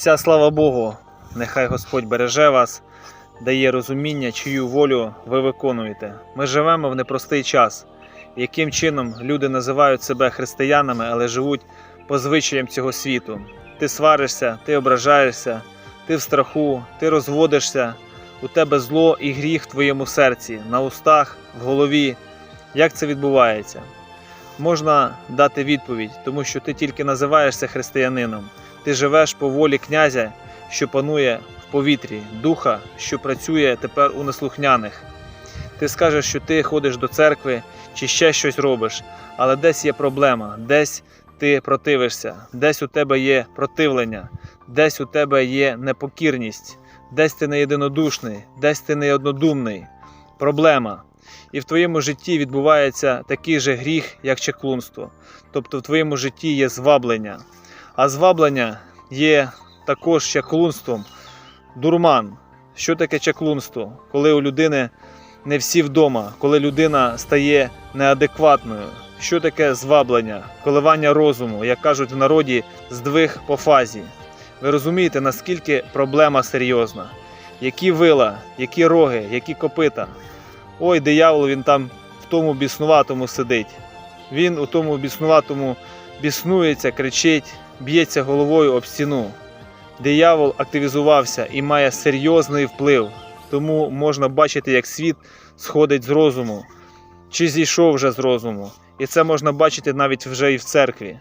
Вся слава Богу, нехай Господь береже вас, дає розуміння, чию волю ви виконуєте. Ми живемо в непростий час. Яким чином люди називають себе християнами, але живуть по звичаям цього світу. Ти сваришся, ти ображаєшся, ти в страху, ти розводишся, у тебе зло і гріх в твоєму серці, на устах, в голові. Як це відбувається? Можна дати відповідь, тому що ти тільки називаєшся християнином. Ти живеш по волі князя, що панує в повітрі, духа, що працює тепер у неслухняних. Ти скажеш, що ти ходиш до церкви чи ще щось робиш, але десь є проблема, десь ти противишся, десь у тебе є противлення, десь у тебе є непокірність, десь ти не єдинодушний, десь ти не однодумний. Проблема. І в твоєму житті відбувається такий же гріх, як чеклунство. Тобто в твоєму житті є зваблення. А зваблення є також чаклунством. Дурман. Що таке чаклунство? Коли у людини не всі вдома, коли людина стає неадекватною. Що таке зваблення, коливання розуму, як кажуть в народі, здвиг по фазі. Ви розумієте, наскільки проблема серйозна? Які вила, які роги, які копита. Ой, диявол, він там в тому біснуватому сидить. Він у тому біснуватому біснується, кричить, б'ється головою об стіну. Диявол активізувався і має серйозний вплив, тому можна бачити, як світ сходить з розуму, чи зійшов вже з розуму. І це можна бачити навіть вже і в церкві.